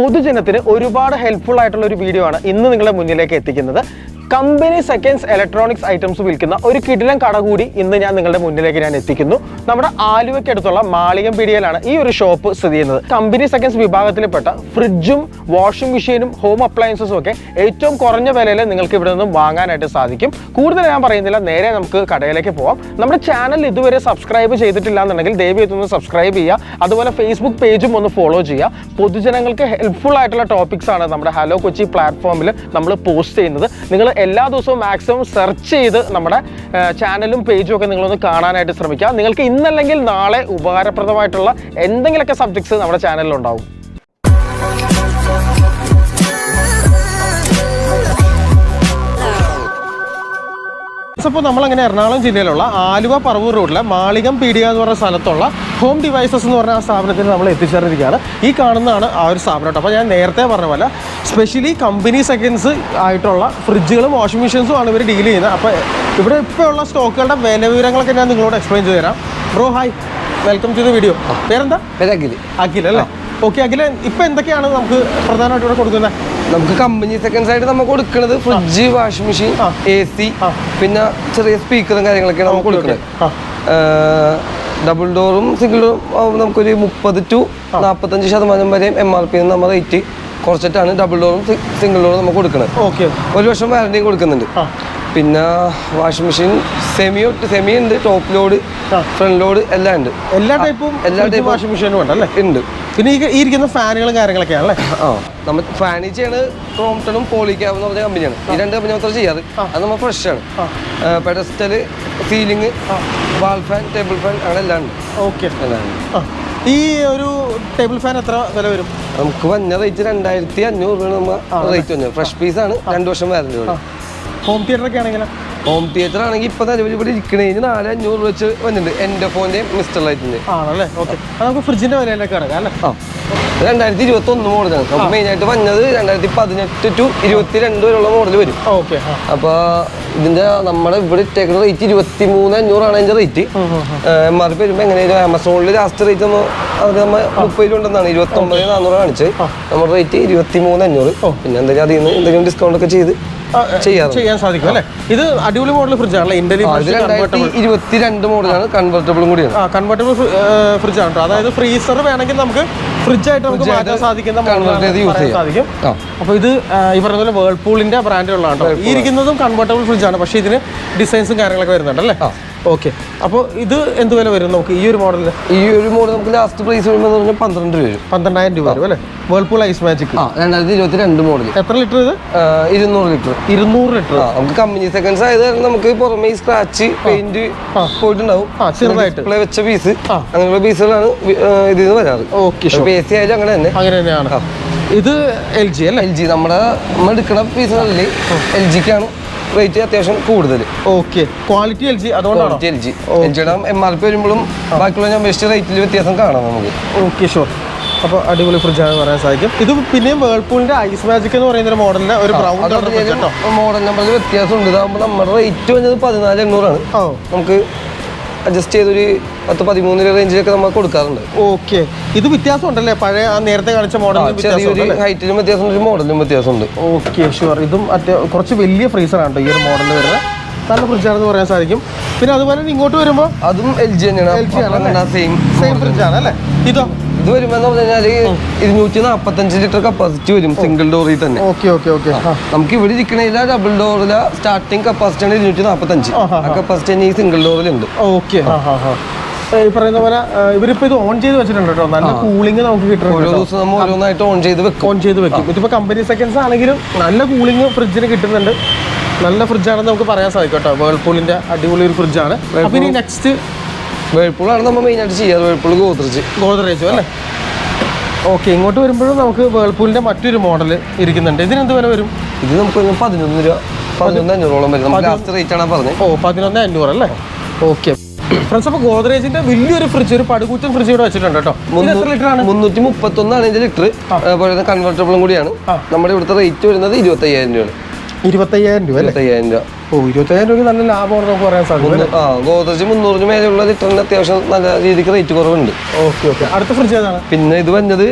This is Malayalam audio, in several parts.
പൊതുജനത്തിന് ഒരുപാട് ഹെൽപ്ഫുൾ ആയിട്ടുള്ള ഒരു വീഡിയോ ആണ് ഇന്ന് നിങ്ങളുടെ മുന്നിലേക്ക് എത്തിക്കുന്നത്. കമ്പനി സെക്കൻഡ്സ് ഇലക്ട്രോണിക്സ് ഐറ്റംസ് വിൽക്കുന്ന ഒരു കിടിലൻ കട കൂടി ഇന്ന് ഞാൻ നിങ്ങളുടെ മുന്നിലേക്ക് ഞാൻ എത്തിക്കുന്നു. നമ്മുടെ ആലുവയ്ക്കടുത്തുള്ള മാളികം പീടികയിലാണ് ഈ ഒരു ഷോപ്പ് സ്ഥിതി ചെയ്യുന്നത്. കമ്പനി സെക്കൻഡ്സ് വിഭാഗത്തിൽപ്പെട്ട ഫ്രിഡ്ജും വാഷിംഗ് മെഷീനും ഹോം അപ്ലയൻസസും ഒക്കെ ഏറ്റവും കുറഞ്ഞ വിലയിൽ നിങ്ങൾക്ക് ഇവിടെ നിന്നും വാങ്ങാനായിട്ട് സാധിക്കും. കൂടുതൽ ഞാൻ പറയുന്നില്ല നേരെ നമുക്ക് കടയിലേക്ക് പോവാം. നമ്മുടെ ചാനൽ ഇതുവരെ സബ്സ്ക്രൈബ് ചെയ്തിട്ടില്ല എന്നുണ്ടെങ്കിൽ ദയവ് ഇതൊന്ന് സബ്സ്ക്രൈബ് ചെയ്യുക. അതുപോലെ ഫേസ്ബുക്ക് പേജും ഒന്ന് ഫോളോ ചെയ്യുക. പൊതുജനങ്ങൾക്ക് ഹെൽപ്ഫുൾ ആയിട്ടുള്ള ടോപ്പിക്സ് ആണ് നമ്മുടെ ഹലോ കൊച്ചി പ്ലാറ്റ്ഫോമിൽ നമ്മൾ പോസ്റ്റ് ചെയ്യുന്നത്. നിങ്ങൾ എല്ലാ ദിവസവും മാക്സിമം സെർച്ച് ചെയ്ത് നമ്മുടെ ചാനലും പേജും ഒക്കെ നിങ്ങളൊന്ന് കാണാനായിട്ട് ശ്രമിക്കുക നിങ്ങൾക്ക് ഇന്നല്ലെങ്കിൽ നാളെ ഉപകാരപ്രദമായിട്ടുള്ള എന്തെങ്കിലുമൊക്കെ സബ്ജക്ട്സ് നമ്മുടെ ചാനലിലുണ്ടാവും അപ്പോൾ നമ്മളങ്ങനെ എറണാകുളം ജില്ലയിലുള്ള ആലുവ പറവൂർ റോഡിലെ മാളികം പീഡിയ എന്ന് പറഞ്ഞ സ്ഥലത്തുള്ള ഹോം ഡിവൈസസ് എന്ന് പറഞ്ഞ ആ സ്ഥാപനത്തിൽ നമ്മൾ എത്തിച്ചേർന്നിരിക്കുകയാണ്. ഈ കാണുന്നതാണ് ആ ഒരു സ്ഥാപനം കേട്ടോ. അപ്പോൾ ഞാൻ നേരത്തെ പറഞ്ഞ പോലെ സ്പെഷ്യലി കമ്പനി സെക്കൻഡ്സ് ആയിട്ടുള്ള ഫ്രിഡ്ജുകളും വാഷിംഗ് മെഷീൻസും ആണ് ഇവർ ഡീൽ ചെയ്യുന്നത്. അപ്പോൾ ഇവിടെ ഇപ്പോൾ ഉള്ള സ്റ്റോക്കുകളുടെ വില വിവരങ്ങളൊക്കെ ഞാൻ നിങ്ങളോട് എക്സ്പ്ലെയിൻ ചെയ്തു തരാം. Bro hi welcome to the video പേരെന്താ? അഖിൽ. അല്ലേ? ഓക്കെ അഖില ഇപ്പൊ എന്തൊക്കെയാണ് നമുക്ക് പ്രധാനമായിട്ട് ഇവിടെ കൊടുക്കുന്നത്? നമുക്ക് കമ്പനി സെക്കൻഡ് ആയിട്ട് നമ്മൾ കൊടുക്കുന്നത് fridge washing machine. A C പിന്നെ ചെറിയ സ്പീക്കറും കാര്യങ്ങളൊക്കെയാണ് നമുക്ക് കൊടുക്കുന്നത് ഡബിൾ ഡോറും സിംഗിൾ ഡോറും നമുക്കൊരു മുപ്പത് ടു നാൽപ്പത്തഞ്ച് ശതമാനം വരെയും എം ആർ പി നമ്മൾ റേറ്റ് കുറച്ചിട്ടാണ് ഡബിൾ ഡോറും സിംഗിൾ ഡോറും നമുക്ക് കൊടുക്കുന്നത് ഓക്കെ ഒരു വർഷം വാറണ്ടിയും കൊടുക്കുന്നുണ്ട്. പിന്നെ വാഷിംഗ് മെഷീൻ സെമി സെമി ഉണ്ട് ടോപ്പ് ലോഡ് ഫ്രണ്ട് ലോഡ് എല്ലാം ഉണ്ട്. എല്ലാ ടൈപ്പും എല്ലാ ടൈപ്പ് വാഷിംഗ് മെഷീനും ഉണ്ട് അല്ലേ ഉണ്ട്. പിന്നെ ഈ ഈ ഇരിക്കുന്ന ഫാനുകളും കാര്യങ്ങളൊക്കെയാണ് അല്ലേ? ആ നമ്മൾ ഫാനി ചെയ്യണത് ക്രോംപ്ടണും പോളിക്കാവുന്ന എന്ന് പറഞ്ഞ കമ്പനിയാണ്. ഈ രണ്ട് കമ്പനി മാത്രമേ ചെയ്യാറ്. അത് നമ്മൾ ഫ്രഷ് ആണ് pedestal ceiling wall fan table fan അങ്ങനെ എല്ലാം ഉണ്ട്. ഓക്കെ. എല്ലാം ഉണ്ട്. ആ. ഈ ഒരു ടേബിൾ ഫാൻ എത്ര വില വരും? നമുക്ക് വന്ന റേറ്റ് രണ്ടായിരത്തി അഞ്ഞൂറ് രൂപയാണ് നമ്മൾ റേറ്റ് വന്നത്. ഫ്രഷ് പീസ് ആണ്. രണ്ട് വർഷം ഉണ്ട് ഹോം തിയേറ്റർ ഒക്കെ ആണെങ്കിൽ ഹോം തിയേറ്റർ ആണെങ്കിൽ ഇപ്പൊ നിലവിൽ ഇവിടെ ഇരിക്കണേന് നാല് അഞ്ഞൂറ് രൂപ വെച്ച് വന്നിട്ടുണ്ട്. എന്റെ ഫോന്റെയും മിസ്റ്റർ ലൈറ്റിന്റെ ആണല്ലേ? ഓക്കെ നമുക്ക് ഫ്രിഡ്ജിന്റെ വിലയിലേക്ക് ഇറങ്ങാം അല്ലേ? രണ്ടായിരത്തി ഇരുപത്തി ഒന്ന് മോഡലാണ് നമുക്ക് മെയിനായിട്ട് വന്നത് രണ്ടായിരത്തി പതിനെട്ട് ടു ഇരുപത്തി രണ്ട് വരെയുള്ള മോഡൽ വരും. ഓക്കെ അപ്പോൾ ഇതിന്റെ നമ്മുടെ ഇവിടെ ഇട്ടേക്കുന്ന റേറ്റ് ഇരുപത്തി മൂന്ന് അഞ്ഞൂറാണ് അതിന്റെ റേറ്റ് എം ആർ പി വരുമ്പോൾ എങ്ങനെയായാലും ആമസോണിൽ ലാസ്റ്റ് റേറ്റ് ഒന്ന് അത് നമ്മൾ മുപ്പതിൽ ഉണ്ടെന്നാണ് ഇരുപത്തി ഒമ്പത് നാനൂറ് കാണിച്ച് നമ്മുടെ റേറ്റ് ഇരുപത്തി മൂന്ന് അഞ്ഞൂറ് പിന്നെ എന്തെങ്കിലും അതിൽ നിന്ന് എന്തെങ്കിലും ഡിസ്കൗണ്ട് ഒക്കെ ചെയ്ത് ചെയ്യാൻ സാധിക്കും. അല്ലേ? ഇത് അടിപൊളി മോഡൽ ഫ്രിഡ്ജ് ആണല്ലേ ഇന്റലി ആ, ഇത് രണ്ടായിരത്തി ഇരുപത്തി രണ്ട് മോഡലാണ് കൺവെർട്ടബിളും കൂടിയാണ്. കൺവെർട്ടബിൾ ഫ്രിഡ്ജ് ആണ് കേട്ടോ അതായത് ഫ്രീസർ വേണമെങ്കിൽ നമുക്ക് ഫ്രിഡ്ജ് ആയിട്ട് നമുക്ക് മാറ്റാൻ സാധിക്കുന്ന മോഡലാണ്. സാധിക്കും. അപ്പോൾ ഇത് ഈ പറഞ്ഞ പോലെ വേൾപൂളിന്റെ ബ്രാൻഡുകളാണ് ഈ ഇരിക്കുന്നതും കൺവെർട്ടബിൾ ഫ്രിഡ്ജ് ആണ്. പക്ഷേ ഇതിന് ഡിസൈൻസും കാര്യങ്ങളൊക്കെ വരുന്നുണ്ട് അല്ലേ? ഓക്കെ അപ്പോൾ ഇത് എന്ത് വില വരും നമുക്ക് ഈ ഒരു മോഡൽ ഈ ഒരു മോഡൽ നമുക്ക് ലാസ്റ്റ് പ്രൈസ് വരുമ്പോൾ പറഞ്ഞാൽ പന്ത്രണ്ട് രൂപ വരും. പന്ത്രണ്ടായിരം രൂപ വരും അല്ലേ? വേൾപൂൾ ഐസ് മാജിക് ആ രണ്ടായിരത്തി ഇരുപത്തി രണ്ട് മോഡൽ എത്ര ലിറ്റർ ഇത്? ഇരുന്നൂറ് ലിറ്റർ ഇരുന്നൂറ് ലിറ്റർ നമുക്ക് കമ്പനി സെക്കൻഡ്സ് ആയത് നമുക്ക് പുറമെ സ്ക്രാച്ച് പെയിന്റ് പോയിട്ടുണ്ടാവും. ചെറുതായിട്ട്. വെച്ച പീസ് അങ്ങനെയുള്ള പീസുകളാണ് ഇതിൽ നിന്ന് വരാറ്. ഓക്കെ ഇപ്പൊ എ സി ആയാലും അങ്ങനെ തന്നെ. അങ്ങനെ തന്നെയാണ്. ഇത് എൽ ജി അല്ലേ? എൽ ജി നമ്മുടെ നമ്മൾ എടുക്കുന്ന പീസുകളിൽ എൽ ജിക്കാണ് റേറ്റ് അത്യാവശ്യം കൂടുതൽ ഓക്കെ ക്വാളിറ്റി എൽ ജി അതുകൊണ്ടാണ്? എൽ ജി എൽ ജിയുടെ എം ആർ പി വരുമ്പോഴും ബാക്കിയുള്ള ഞാൻ ബെസ്റ്റ് റേറ്റിൽ വ്യത്യാസം കാണാം നമുക്ക്. ഓക്കെ ഷുവർ അപ്പോൾ അടിപൊളി ഫ്രിഡ്ജ് ആണ് പറയാൻ സാധിക്കും. ഇത് പിന്നെയും വേൾപൂളിന്റെ ഐസ് മാജിക് എന്ന് പറയുന്ന ഒരു മോഡലിന് ഒരു ബ്രൗൺ മോഡൽ നമ്പറിൽ വ്യത്യാസമുണ്ട്. ഇതാകുമ്പോൾ നമ്മുടെ റേറ്റ് വന്നത് പതിനാല് എണ്ണൂറാണ്. നമുക്ക് അഡ്ജസ്റ്റ് ചെയ്തൊരു പത്ത് പതിമൂന്ന് രൂപ റേഞ്ചിലൊക്കെ നമ്മൾ കൊടുക്കാറുണ്ട്. ഓക്കെ ഇത് വ്യത്യാസം ഉണ്ടല്ലേ പഴയ ആ നേരത്തെ കാണിച്ച മോഡൽ ചെറിയൊരു ഹൈറ്റിലും വ്യത്യാസമുണ്ട് ഒരു മോഡലിലും വ്യത്യാസമുണ്ട്. ഓക്കെ ഷുവർ ഇതും കുറച്ച് വലിയ ഫ്രീസർ ആണ് ഈ ഒരു മോഡലിൽ വരുന്നത് നല്ല ഫ്രിഡ്ജാണെന്ന് പറയാൻ സാധിക്കും. പിന്നെ അതുപോലെ ഇങ്ങോട്ട് വരുമ്പോൾ അതും എൽ ജി തന്നെയാണ്. എൽ ജി തന്നെയാണ് സെയിം സെയിം ഫ്രിഡ്ജാണ് അല്ലേ? ഇതോ? ഇത് വരുമ്പോൾ എന്ന് പറഞ്ഞാൽ ഇരുന്നൂറ്റി നാപ്പത്തഞ്ച് ലിറ്റർ കപ്പാസിറ്റി വരും സിംഗിൾ ഡോറിൽ തന്നെ. നമുക്ക് ഇവിടെ ഇരിക്കണില്ല ഡബിൾ ഡോറിലെ സ്റ്റാർട്ടിംഗ് കപ്പാസിറ്റി ആണ് ഇരുന്നൂറ്റി നാപ്പത്തഞ്ച്. ആ, കപ്പാസിറ്റി തന്നെ ഈ സിംഗിൾ ഡോറിലുണ്ട് ഓക്കെ ഈ പറയുന്ന പോലെ ഇവരിപ്പോ ഇത് ഓൺ ചെയ്ത് വെച്ചിട്ടുണ്ട് കേട്ടോ. നല്ല കൂളിംഗ് നമുക്ക് കിട്ടുന്നുണ്ട് ഓൺ ചെയ്ത് വെക്കും. ഓൺ ചെയ്ത് വെക്കും. ഇതിപ്പോ കമ്പനി സെക്കൻഡ്സ് ആണെങ്കിലും നല്ല കൂളിംഗ് ഫ്രിഡ്ജിന് കിട്ടുന്നുണ്ട്. നല്ല ഫ്രിഡ്ജാണെന്ന് നമുക്ക് പറയാൻ സാധിക്കും കേട്ടോ. വേൾപൂളിന്റെ അടിപൊളി ഒരു ഫ്രിഡ്ജാണ് അപ്പൊ ഇനി നെക്സ്റ്റ് വേൾപൂളാണ് നമ്മൾ മെയിനായിട്ട് ചെയ്യാറ് വേൾപൂൾ ഗോദ്രേജ്. ഗോദ്രേജ് അല്ലേ? ഓക്കെ ഇങ്ങോട്ട് വരുമ്പോഴും നമുക്ക് വേൾപൂളിന്റെ മറ്റൊരു മോഡൽ ഇരിക്കുന്നുണ്ട്. ഇതിന് എന്ത് വില വരും? ഇത് നമുക്ക് പതിനൊന്ന് രൂപ പതിനൊന്ന് അഞ്ഞൂറോളം വരും. നമുക്ക് ലാസ്റ്റ് റേറ്റ് ആണ് പറഞ്ഞത് ഓ പതിനൊന്ന് അഞ്ഞൂറ് അല്ലേ? ഓക്കെ ഫ്രണ്ട്സ് അപ്പോൾ ഗോദ്രേജിന്റെ വലിയൊരു ഫ്രിഡ്ജ് ഒരു പടുകൂറ്റൻ ഫ്രിഡ്ജ് ഇവിടെ വെച്ചിട്ടുണ്ട് കേട്ടോ. മുന്നൂറ്റി മുപ്പത്തൊന്നാണ് ഇതിന്റെ ലിറ്റർ അതുപോലെ തന്നെ കൺവെർട്ടബിളും കൂടിയാണ്. നമ്മുടെ ഇവിടുത്തെ റേറ്റ് വരുന്നത് ഇരുപത്തയ്യായിരം രൂപയാണ്. ഇരുപത്തയ്യായിരം രൂപ അല്ലേ? ഇരുപത്തയ്യായിരം രൂപ. ഓ ഇരുപത്തയ്യായിരം നല്ല ലാഭമാണ് നമുക്ക് പറയാൻ സാധിക്കും മുന്നൂ- ആ ഗോദ്രജ് മുന്നൂറിന് മേലെയുള്ള ലിറ്ററിന് അത്യാവശ്യം നല്ല രീതിക്ക് റേറ്റ് കുറവുണ്ട്. Okay okay. അടുത്ത ഫ്രിഡ്ജ് ഏതാണ്? പിന്നെ ഇത് വന്നത്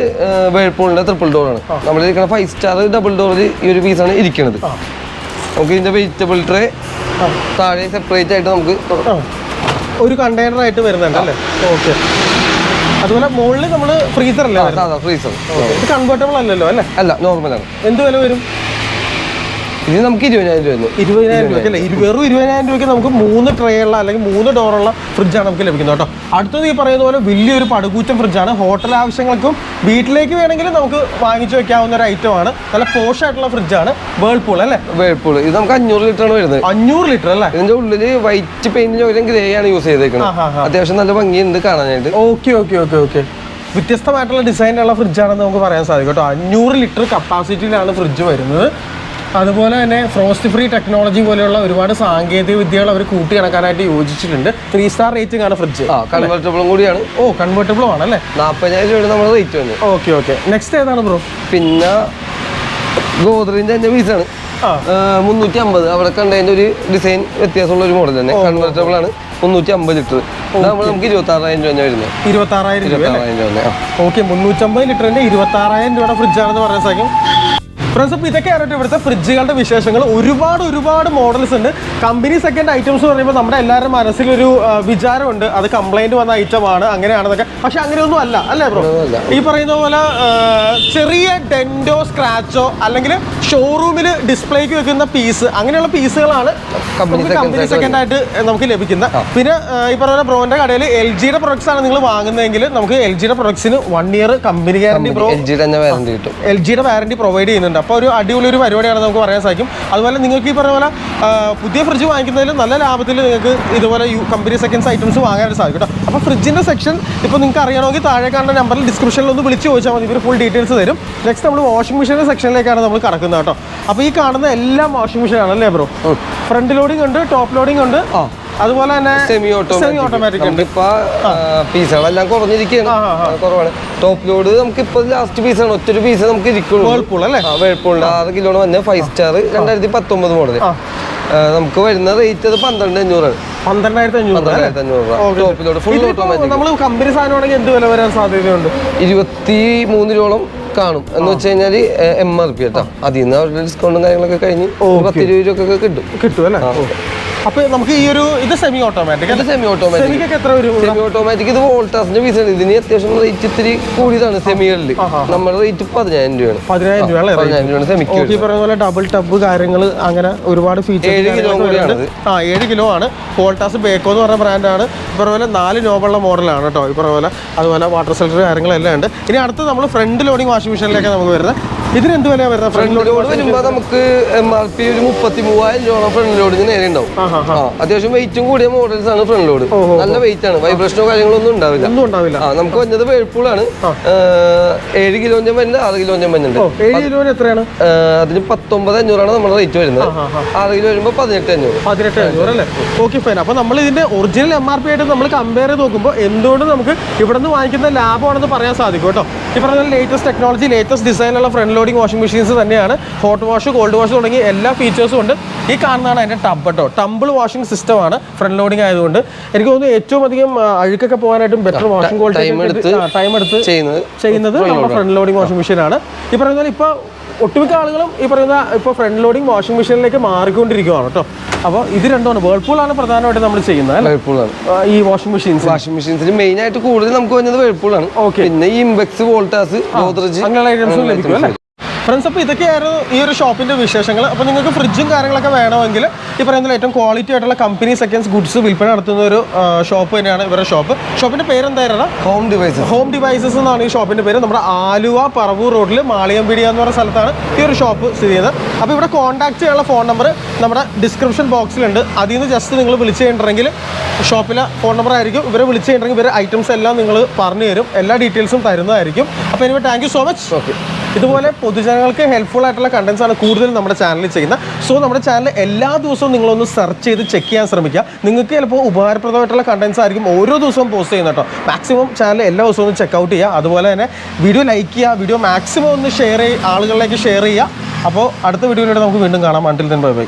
വേൾപൂളിന്റെ ട്രിപ്പിൾ ഡോർ ആണ്. നമ്മൾ ഇരിക്കുന്ന ഫൈവ് സ്റ്റാർ ഡബിൾ ഡോർ ഈ ഒരു പീസാണ് ഇരിക്കുന്നത്. നമുക്ക് ഇതിന്റെ വെജിറ്റബിൾ ട്രേ താഴെ സെപ്പറേറ്റ് ആയിട്ട് നമുക്ക് ഒരു കണ്ടെയ്നർ ആയിട്ട് വരുന്നുണ്ട് അല്ലേ? ഓക്കെ. അതുപോലെ മുകളിൽ നമ്മൾ ഫ്രീസർ അല്ലേ? സാധാ ഫ്രീസർ ഇത് കൺവേർട്ടബിൾ അല്ലല്ലോ അല്ലേ? അല്ല നോർമലാണ് എന്ത് വില വരും? ഇത് നമുക്ക് ഇരുപതിനായിരം രൂപ ഇരുപതിനായിരം രൂപയ്ക്ക് അല്ലേ വെറും ഇരുപതിനായിരം രൂപയ്ക്ക് നമുക്ക് മൂന്ന് ട്രേയുള്ള അല്ലെങ്കിൽ മൂന്ന് ഡോറുള്ള ഫ്രിഡ്ജാണ് നമുക്ക് ലഭിക്കുന്നത് കേട്ടോ. അടുത്തത് ഈ പറയുന്ന പോലെ വലിയൊരു പടുകൂറ്റൻ ഫ്രിഡ്ജാണ് ഹോട്ടൽ ആവശ്യങ്ങൾക്കും വീട്ടിലേക്ക് വേണമെങ്കിൽ നമുക്ക് വാങ്ങിച്ചു വെക്കാവുന്ന ഒരു ഐറ്റം ആണ്. നല്ല പോഷ് ആയിട്ടുള്ള ഫ്രിഡ്ജാണ് വേൾപൂൾ അല്ലേ? വേൾപൂൾ ഇത് നമുക്ക് അഞ്ഞൂറ് ലിറ്റർ ആണ് വരുന്നത്. അഞ്ഞൂറ് ലിറ്റർ അല്ലേ? ഇതിന്റെ ഉള്ളിൽ വൈറ്റ് പെയിന്റിന് ഒരു ഗ്രേ ആണ് യൂസ് ചെയ്തേക്കുന്നത്. അത്യാവശ്യം നല്ല ഭംഗിയുണ്ട് കാണാനായിട്ട്. ഓക്കെ ഓക്കെ ഓക്കെ ഓക്കെ വ്യത്യസ്തമായിട്ടുള്ള ഡിസൈനുള്ള ഫ്രിഡ്ജാണെന്ന് നമുക്ക് പറയാൻ സാധിക്കും കേട്ടോ. അഞ്ഞൂറ് ലിറ്റർ കപ്പാസിറ്റിയിലാണ് ഫ്രിഡ്ജ് വരുന്നത്. അതുപോലെ തന്നെ ഫ്രോസ്റ്റ് ഫ്രീ ടെക്നോളജി പോലെയുള്ള ഒരുപാട് സാങ്കേതിക വിദ്യകൾ അവർ കൂട്ടി കണക്കാനായിട്ട് യോജിച്ചിട്ടുണ്ട്. ത്രീ സ്റ്റാർ റേറ്റിംഗ് ആണ് ഫ്രിഡ്ജ് ആ കൺവെർട്ടബിളും കൂടിയാണ്. ഓ കൺവേർട്ടബിളും ആണല്ലേ? നാൽപ്പതിനായിരം രൂപയാണ് നമ്മുടെ റേറ്റ് വന്നു. ഓക്കെ ഓക്കെ നെക്സ്റ്റ് ഏതാണ് ബ്രോ പിന്നെ ഗോദ്രേജിന്റെ തന്നെ പീസാണ് മുന്നൂറ്റി അമ്പത് അവിടെ കണ്ടതിന്റെ ഒരു ഡിസൈൻ വ്യത്യാസമുള്ള ഒരു മോഡൽ തന്നെ. കൺവെർട്ടബിൾ ആണ് മുന്നൂറ്റി അമ്പത് ലിറ്റർ നമ്മൾ നമുക്ക് ഇരുപത്തി ആറായിരം രൂപ വരുന്നത്. ഇരുപത്തി ആറായിരം രൂപ ഇരുപത്തി ആറായിരം രൂപ. ഓക്കെ മുന്നൂറ്റമ്പത് ലിറ്ററിന്റെ ഇരുപത്തി ആറായിരം രൂപയുടെ ഫ്രിഡ്ജാണെന്ന് പറയാൻ സാധിക്കും ഫ്രണ്ട്സ് അപ്പോൾ ഇതൊക്കെ ആയിട്ട് ഇവിടുത്തെ ഫ്രിഡ്ജുകളുടെ വിശേഷങ്ങൾ ഒരുപാട് ഒരുപാട് മോഡൽസ് ഉണ്ട്. കമ്പനി സെക്കൻഡ് ഐറ്റംസ് എന്ന് പറയുമ്പോൾ നമ്മുടെ എല്ലാവരുടെ മനസ്സിലൊരു വിചാരമുണ്ട്. അത് കംപ്ലൈന്റ് വന്ന ഐറ്റം ആണ് അങ്ങനെയാണെന്നൊക്കെ. പക്ഷെ അങ്ങനെയൊന്നും അല്ല അല്ലേ ബ്രോ ഈ പറയുന്ന പോലെ ചെറിയ ഡെൻഡോ സ്ക്രാച്ചോ അല്ലെങ്കിൽ ഷോറൂമിൽ ഡിസ്പ്ലേക്ക് വെക്കുന്ന പീസ് അങ്ങനെയുള്ള പീസുകളാണ് കമ്പനി സെക്കൻഡ് ആയിട്ട് നമുക്ക് ലഭിക്കുന്നത് പിന്നെ ഈ പറയുന്ന ബ്രോന്റെ കടയിൽ എൽ ജിയുടെ പ്രൊഡക്ട്സ് ആണ് നിങ്ങൾ വാങ്ങുന്നതെങ്കിൽ നമുക്ക് എൽ ജിയുടെ പ്രൊഡക്ട്സിന് one year company guarantee bro L ജിയുടെ വാറണ്ടി പ്രൊവൈഡ് ചെയ്യുന്നുണ്ട്. അപ്പോൾ ഒരു അടിപൊളി ഒരു പരിപാടിയാണ് നമുക്ക് പറയാൻ സാധിക്കും. അതുപോലെ നിങ്ങൾക്ക് ഈ പറഞ്ഞ പോലെ പുതിയ ഫ്രിഡ്ജ് വാങ്ങിക്കുന്നതിൽ നല്ല ലാഭത്തിൽ നിങ്ങൾക്ക് ഇതുപോലെ കമ്പനി സെക്കൻഡ്സ് ഐറ്റംസ് വാങ്ങാനായിട്ട് സാധിക്കും കേട്ടോ അപ്പോൾ ഫ്രിഡ്ജിന്റെ സെക്ഷൻ ഇപ്പോൾ നിങ്ങൾക്ക് അറിയണമെങ്കിൽ താഴെ കാണുന്ന നമ്പറിൽ ഡിസ്ക്രിപ്ഷനിൽ ഒന്ന് വിളിച്ച് ചോദിച്ചാൽ മതി. ഇവർ ഫുൾ ഡീറ്റെയിൽസ് തരും. നെക്സ്റ്റ് നമ്മൾ വാഷിംഗ് മെഷീന്റെ സെക്ഷനിലേക്കാണ് നമ്മൾ കിടക്കുന്നത് കേട്ടോ അപ്പോൾ ഈ കാണുന്ന എല്ലാം വാഷിംഗ് മെഷീനാണ് അല്ലേ ബ്രോ ഫ്രണ്ട് ലോഡിംഗ് ഉണ്ട് ടോപ്പ് ലോഡിംഗ് ഉണ്ട്. ആ. അതുപോലെ തന്നെ സെമി ഓട്ടോമാറ്റിക് ഉണ്ട്. ഇപ്പൊ പീസുകളെല്ലാം കുറഞ്ഞിരിക്കുകയാണ്. കുറവാണ്. ടോപ്പ് ലോഡ് നമുക്ക് ഇപ്പൊ ലാസ്റ്റ് പീസാണ് ഒറ്റൊരു പീസ് നമുക്ക് ഇരിക്കുള്ളൂ. വേൾപൂൾ അല്ലേ? വേൾപൂളിന്റെ ആറ് കിലോണ് വന്ന ഫൈവ് സ്റ്റാർ രണ്ടായിരത്തി പത്തൊമ്പത് മോഡൽ. നമുക്ക് വരുന്ന റേറ്റ് അത് പന്ത്രണ്ട് അഞ്ഞൂറാണ് കമ്പനി സാധനമാണെങ്കിൽ എന്ത് വില വരാൻ സാധ്യതയുണ്ട്? ഇരുപത്തി മൂന്ന് രൂപ കാണും. എന്ന് വെച്ച് കഴിഞ്ഞാൽ എം ആർ പി കേട്ടോ. അതിൽ നിന്ന് അവരുടെ ഡിസ്കൗണ്ടും കാര്യങ്ങളൊക്കെ കഴിഞ്ഞ് പത്ത് ഇരുപത് രൂപ ഒക്കെ കിട്ടും. കിട്ടും അല്ലേ? അപ്പൊ നമുക്ക് ഈ ഒരു ഇത് സെമി ഓട്ടോമാറ്റിക് ഇത് സെമി ഓട്ടോമാറ്റിക് എത്ര വരും സെമി ഓട്ടോമാറ്റിക് ഇത് വോൾട്ടാസിന്റെ പീസാണ് ഇതിന് അത്യാവശ്യം റേറ്റ് ഇത്തിരി കൂടിയതാണ് സെമികളിൽ നമ്മുടെ റേറ്റ് പതിനായിരം രൂപയാണ്. പതിനായിരം രൂപ പതിനായിരം രൂപയാണ് സെമിക്ക് ഈ പറയുന്ന പോലെ ഡബിൾ ടബ് കാര്യങ്ങൾ അങ്ങനെ ഒരുപാട് ഏഴ് കിലോ കൂടിയാണ്. ആ ഏഴ് കിലോ ആണ്. വോൾട്ടാസ് ബേക്കോ എന്ന് പറഞ്ഞ ബ്രാൻഡാണ് ഈ പറഞ്ഞ പോലെ നാല് നോബുള്ള മോഡലാണ് കേട്ടോ. ഈ പോലെ അതുപോലെ വാട്ടർ സെൽറ്റർ കാര്യങ്ങളെല്ലാം ഉണ്ട്. ഇനി അടുത്ത് നമ്മൾ ഫ്രണ്ട് ലോഡിംഗ് വാഷിംഗ് മെഷീനിലേക്ക് നമുക്ക് വരുന്നത്. ഇതിന് എന്ത് വരുന്നത്? ഫ്രണ്ട് ലോഡ് വരുമ്പോൾ നമുക്ക് എം ആർ പി ഒരു മുപ്പത്തി മൂവായിരം രൂപ ഫ്രണ്ട് ലോഡിന് നേരെ ഉണ്ടാവും. അത്യാവശ്യം വെയിറ്റും കൂടിയ മോഡൽസ് ആണ് ഫ്രണ്ട് ലോഡ് നല്ല വെയിറ്റ് ആണ്. വൈബ്രേഷനോ കാര്യങ്ങളോ ഒന്നും ഉണ്ടാവില്ല. ഒന്നും ഉണ്ടാവില്ല. നമുക്ക് വന്നത് വേൾപൂളാണ് ഏഴ് കിലോന്റെ വരുന്നത് ആറ് കിലോന്റെ വരുന്നുണ്ട് ഓ ഏഴ് കിലോന് എത്രയാണ്? അതിന് പത്തൊമ്പത് അഞ്ഞൂറാണ് നമ്മുടെ റേറ്റ് വരുന്നത്. ആറ് കിലോ വരുമ്പോൾ പതിനെട്ട് അഞ്ഞൂറ്. പതിനെട്ട് അഞ്ഞൂറ് അല്ലേ? ഓക്കെ ഫൈൻ അപ്പോൾ നമ്മൾ ഇതിന്റെ ഒറിജിനൽ എം ആർ പി ആയിട്ട് നമ്മൾ കമ്പയർ ചെയ്ത് നോക്കുമ്പോൾ എന്തുകൊണ്ട് നമുക്ക് ഇവിടെ നിന്ന് വാങ്ങിക്കുന്ന ലാഭമാണെന്ന് പറയാൻ സാധിക്കും കേട്ടോ. ഈ പറഞ്ഞ ലേറ്റസ്റ്റ് ടെക്നോളജി ലേറ്റസ്റ്റ് ഡിസൈനുള്ള ഫ്രണ്ട് ലോഡിംഗ് വാഷിംഗ് മെഷീൻസ് തന്നെയാണ്. ഹോട്ട് വാഷ് കോൾഡ് വാഷ് തുടങ്ങിയ എല്ലാ ഫീച്ചേഴ്സും ഉണ്ട്. ഈ കാണുന്നതാണ് അതിന്റെ ടബ് കേട്ടോ ടമ്പിൾ വാഷിംഗ് സിസ്റ്റമാണ് ഫ്രണ്ട് ലോഡിംഗ് ആയതുകൊണ്ട്. എനിക്ക് തോന്നുന്നു ഏറ്റവും അധികം അഴുക്കൊക്കെ പോകാനായിട്ടും ബെറ്റർ വാഷിംഗ് എടുത്ത് ക്വാളിറ്റി ടൈം എടുത്ത് ചെയ്യുന്നത് ഫ്രണ്ട് ലോഡിംഗ് വാഷിംഗ് മെഷീനാണ് ഈ പറയുന്ന പോലെ ഇപ്പോൾ ഒട്ടുമിക്ക ആളുകളും ഈ പറയുന്ന ഇപ്പോൾ ഫ്രണ്ട് ലോഡിംഗ് വാഷിംഗ് മെഷീനിലേക്ക് മാറിക്കൊണ്ടിരിക്കുകയാണ് കേട്ടോ. അപ്പോൾ ഇത് രണ്ടുമാണ് വേൾപൂളാണ് പ്രധാനമായിട്ട് നമ്മൾ ചെയ്യുന്നത് വേൾപൂളാണ് ഈ വാഷിംഗ് മെഷീൻസ് വാഷിംഗ് മെഷീൻസിൽ മെയിൻ ആയിട്ട് കൂടുതൽ നമുക്ക് വരുന്നത് വേൾപൂളാണ് ഓക്കെ പിന്നെ ഈ ഇംബെക്സ് വോൾട്ടാസ് ഗോദ്രജ് അങ്ങനെയുള്ള ഐറ്റംസും ലഭിക്കും അല്ലേ? ഫ്രണ്ട്സ് അപ്പോൾ ഇതൊക്കെയായിരുന്നു ഈ ഒരു ഷോപ്പിന്റെ വിശേഷങ്ങൾ. അപ്പോൾ നിങ്ങൾക്ക് ഫ്രിഡ്ജും കാര്യങ്ങളൊക്കെ വേണമെങ്കിൽ ഈ പറയുന്ന ഏറ്റവും ക്വാളിറ്റി ആയിട്ടുള്ള കമ്പനി സെക്കൻഡ്സ് ഗുഡ്സ് വിൽപ്പന നടത്തുന്ന ഒരു ഷോപ്പ് തന്നെയാണ് ഇവരുടെ ഷോപ്പ് ഷോപ്പിന്റെ പേര് എന്തായിരുന്നു ഹോം ഡിവൈസസ് ഹോം ഡിവൈസസ് എന്നാണ് ഈ ഷോപ്പിന്റെ പേര്. നമ്മുടെ ആലുവ പറവൂർ റോഡിൽ മാളിയമ്പിടി എന്ന് പറയുന്ന സ്ഥലത്താണ് ഈ ഒരു ഷോപ്പ് സ്ഥിതി ചെയ്യുന്നത്. അപ്പോൾ ഇവിടെ കോൺടാക്ട് ചെയ്യാനുള്ള ഫോൺ നമ്പർ നമ്മുടെ ഡിസ്ക്രിപ്ഷൻ ബോക്സിലുണ്ട് അതിൽ നിന്ന് ജസ്റ്റ് നിങ്ങൾ വിളിച്ച് കഴിഞ്ഞിട്ടുണ്ടെങ്കിൽ ഷോപ്പിലെ ഫോൺ നമ്പർ ആയിരിക്കും. ഇവരെ വിളിച്ച് കഴിഞ്ഞിട്ടുണ്ടെങ്കിൽ ഇവരെ ഐറ്റംസ് എല്ലാം നിങ്ങൾ പറഞ്ഞു തരും. എല്ലാ ഡീറ്റെയിൽസും തരുന്നതായിരിക്കും. അപ്പോൾ anyway thank you so much okay ഇതുപോലെ പൊതുജനങ്ങൾക്ക് ഹെൽപ്ഫുൾ ആയിട്ടുള്ള കണ്ടന്റ്സ് ആണ് കൂടുതലും നമ്മുടെ ചാനലിൽ ചെയ്യുന്നത്. സോ നമ്മുടെ ചാനൽ എല്ലാ ദിവസവും നിങ്ങളൊന്ന് സെർച്ച് ചെയ്ത് ചെക്ക് ചെയ്യാൻ ശ്രമിക്കുക. നിങ്ങൾക്ക് ചിലപ്പോൾ ഉപകാരപ്രദമായിട്ടുള്ള കണ്ടൻസ് ആയിരിക്കും ഓരോ ദിവസവും പോസ്റ്റ് ചെയ്യുന്നത് കേട്ടോ. മാക്സിമം ചാനൽ എല്ലാ ദിവസവും ഒന്ന് ചെക്ക് ഔട്ട് ചെയ്യുക. അതുപോലെ തന്നെ വീഡിയോ ലൈക്ക് ചെയ്യുക. വീഡിയോ മാക്സിമം ഒന്ന് ഷെയർ ചെയ്യുക ആളുകളിലേക്ക് ഷെയർ ചെയ്യുക. അപ്പോൾ അടുത്ത വീഡിയോയിലൂടെ നമുക്ക് വീണ്ടും കാണാം. Until then bye bye